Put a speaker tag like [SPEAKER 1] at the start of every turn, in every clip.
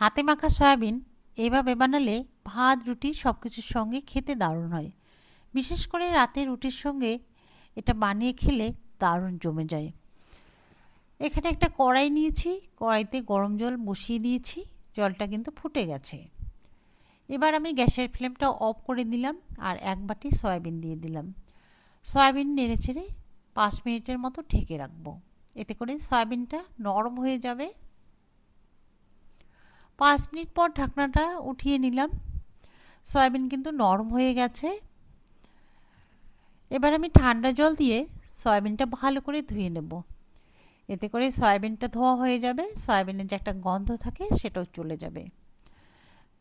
[SPEAKER 1] হাতে মাখা সয়াবিন এভাবে বানালে ভাত, রুটি সব কিছুর সঙ্গে খেতে দারুণ হয়। বিশেষ করে রাতে রুটির সঙ্গে এটা বানিয়ে খেলে দারুণ জমে যায়। এখানে একটা কড়াই নিয়েছি, কড়াইতে গরম জল বসিয়ে দিয়েছি, জলটা কিন্তু ফুটে গেছে। এবার আমি গ্যাসের ফ্লেমটা অফ করে দিলাম আর এক বাটি সয়াবিন দিয়ে দিলাম। সয়াবিন নেড়ে চেড়ে পাঁচ মিনিটের মতো ঢেকে রাখব। এতে করে সয়াবিনটা নরম হয়ে যাবে পাঁচ মিনিট পর ঢাকনাটা উঠিয়ে নিলাম। সয়াবিন কিন্তু নরম হয়ে গেছে। এবার আমি ঠান্ডা জল দিয়ে সয়াবিনটা ভালো করে ধুয়ে নেব। এতে করে সয়াবিনটা ধোয়া হয়ে যাবে, সয়াবিনের যে একটা গন্ধ থাকে সেটাও চলে যাবে।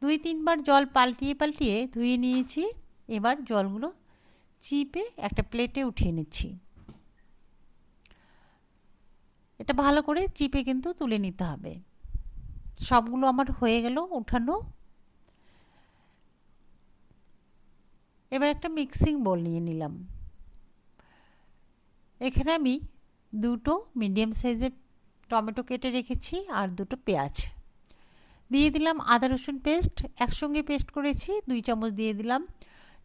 [SPEAKER 1] দুই তিনবার জল পাল্টিয়ে পাল্টিয়ে ধুয়ে নিয়েছি। এবার জলগুলো চিপে একটা প্লেটে উঠিয়ে নিচ্ছি। এটা ভালো করে চিপে কিন্তু তুলে নিতে হবে। সবগুলো আমার হয়ে গেল উঠানো। এবার একটা মিক্সিং বোল নিয়ে নিলাম। এখানে আমি দুটো মিডিয়াম সাইজের টমেটো কেটে রেখেছি আর দুটো পেঁয়াজ। দিয়ে দিলাম আদা রসুন পেস্ট একসঙ্গে পেস্ট করেছি, দুই চামচ দিয়ে দিলাম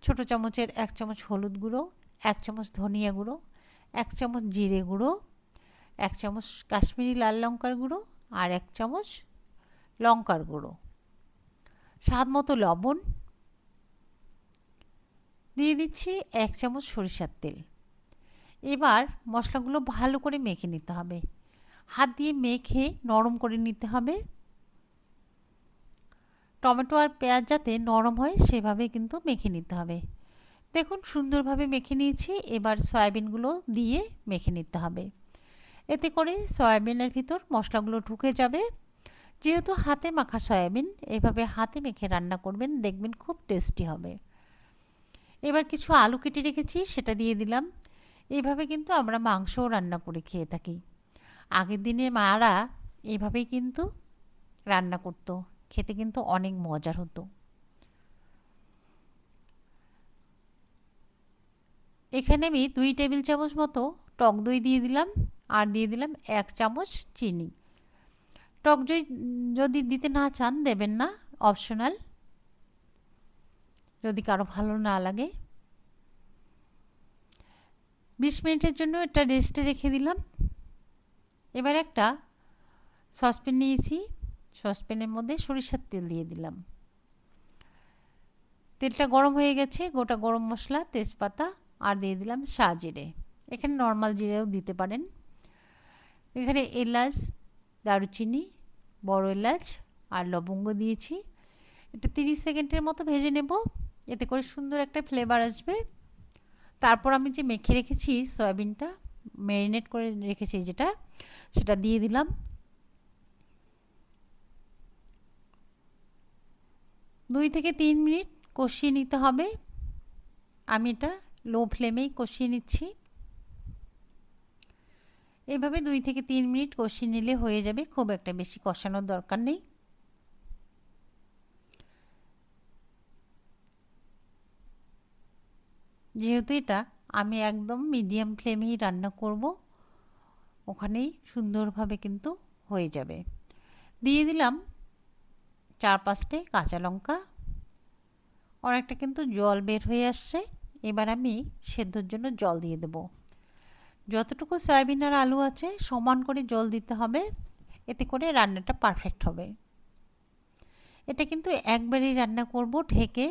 [SPEAKER 1] ছোট চামচের এক চামচ হলুদ গুঁড়ো, এক চামচ ধনিয়া গুঁড়ো, এক চামচ জিরে গুঁড়ো, এক চামচ কাশ্মীরি লাল লঙ্কার গুঁড়ো আর এক চামচ লঙ্কার গুঁড়ো। স্বাদ মতো লবণ। দিয়ে দিচ্ছি এক চামচ সরিষার তেল। এবার মশলাগুলো ভালো করে মেখে নিতে হবে। হাত দিয়ে মেখে নরম করে নিতে হবে। টমেটো আর পেঁয়াজ যাতে নরম হয় সেভাবে কিন্তু মেখে নিতে হবে। দেখুন সুন্দরভাবে মেখে নিয়েছি। এবার সয়াবিনগুলো দিয়ে মেখে নিতে হবে। এতে করে সয়াবিনের ভিতর মশলাগুলো ঢুকে যাবে। যেহেতু হাতে মাখা সয়াবিন, এভাবে হাতে মেখে রান্না করবেন, দেখবেন খুব টেস্টি হবে। এবার কিছু আলু কেটে রেখেছি, সেটা দিয়ে দিলাম। এইভাবে কিন্তু আমরা মাংসও রান্না করে খেয়ে থাকি। আগের দিনে মারা এভাবেই কিন্তু রান্না করতো, খেতে কিন্তু অনেক মজার হতো। এখানে আমি দুই টেবিল চামচ মতো টক দই দিয়ে দিলাম, আর দিয়ে দিলাম এক চামচ চিনি। টক দই যদি দিতে না চান, দেবেন না। অপশনাল যদি কারও ভালো না লাগে। বিশ মিনিটের জন্য এটা রেস্টে রেখে দিলাম। এবার একটা সসপ্যান নিয়েছি। সসপ্যানের মধ্যে সরিষার তেল দিয়ে দিলাম। তেলটা গরম হয়ে গেছে, গোটা গরম মশলা, তেজপাতা, আর দিয়ে দিলাম শাহ জিরে। এখানে নর্মাল জিরেও দিতে পারেন। এখানে এলাচ দারুচিনি, বড় এলাচ আর লবঙ্গ দিয়েছি। এটা তিরিশ সেকেন্ডের মতো ভেজে নেব, এতে করে সুন্দর একটা ফ্লেভার আসবে। তারপর আমি যে মেখে রেখেছি সয়াবিনটা, ম্যারিনেট করে রেখেছি যেটা, সেটা দিয়ে দিলাম। দুই থেকে তিন মিনিট কষিয়ে নিতে হবে। আমি এটা লো ফ্লেমেই কষিয়ে নিচ্ছি। এইভাবে দুই থেকে তিন মিনিট কষিয়ে নিলে হয়ে যাবে খুব একটা বেশি কষানোর দরকার নেই। যেহেতু এটা আমি একদম মিডিয়াম ফ্লেমেই রান্না করব, ওখানেই সুন্দরভাবে কিন্তু হয়ে যাবে। দিয়ে দিলাম চার পাঁচটে কাঁচা লঙ্কা। অনেকটা কিন্তু জল বের হয়ে আসছে। এবার আমি সেদ্ধর জন্য জল দিয়ে দেব। যতটুকু সয়াবিন আর আলু আছে, সমান করে জল দিতে হবে। এতে করে রান্নাটা পারফেক্ট হবে। এটা কিন্তু একবারই রান্না করব, ঢেকে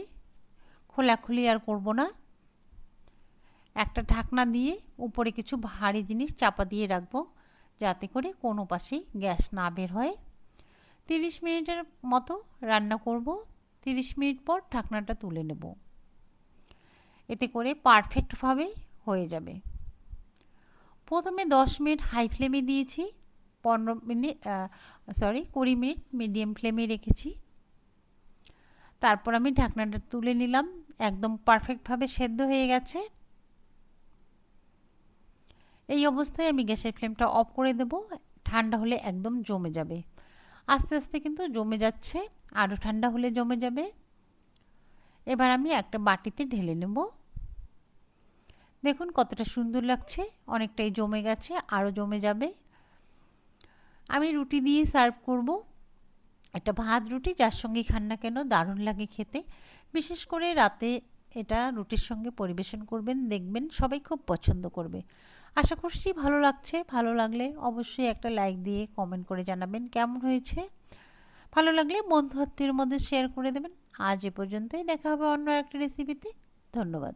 [SPEAKER 1] খোলাখুলি আর করব না। একটা ঢাকনা দিয়ে উপরে কিছু ভারী জিনিস চাপা দিয়ে রাখব, যাতে করে কোনো পাশেই গ্যাস না বের হয়। তিরিশ মিনিটের মতো রান্না করব। তিরিশ মিনিট পর ঢাকনাটা তুলে নেব। এতে করে পারফেক্টভাবে হয়ে যাবে। প্রথমে দশ মিনিট হাই ফ্লেমে দিয়েছি, পনেরো মিনিট সরি কুড়ি মিনিট মিডিয়াম ফ্লেমে রেখেছি। তারপর আমি ঢাকনাটা তুলে নিলাম, একদম পারফেক্টভাবে সেদ্ধ হয়ে গেছে। এই অবস্থায় আমি গ্যাসের ফ্লেমটা অফ করে দেব, ঠান্ডা হলে একদম জমে যাবে। আস্তে আস্তে কিন্তু জমে যাচ্ছে, আরও ঠান্ডা হলে জমে যাবে। এবার আমি একটা বাটিতে ঢেলে নেব। দেখুন কতটা সুন্দর লাগছে, অনেকটাই জমে গেছে আরও জমে যাবে। আমি রুটি দিয়ে সার্ভ করব। একটা ভাত রুটি, যার সঙ্গে খান না কেন, দারুণ লাগে খেতে। বিশেষ করে রাতে এটা রুটির সঙ্গে পরিবেশন করবেন, দেখবেন সবাই খুব পছন্দ করবে। আশা করছি ভালো লাগছে, ভালো লাগলে অবশ্যই একটা লাইক দিয়ে কমেন্ট করে জানাবেন কেমন হয়েছে। ভালো লাগলে বন্ধু মধ্যে শেয়ার করে দেবেন। আজ এ পর্যন্তই, দেখা হবে অন্য একটা রেসিপিতে ধন্যবাদ।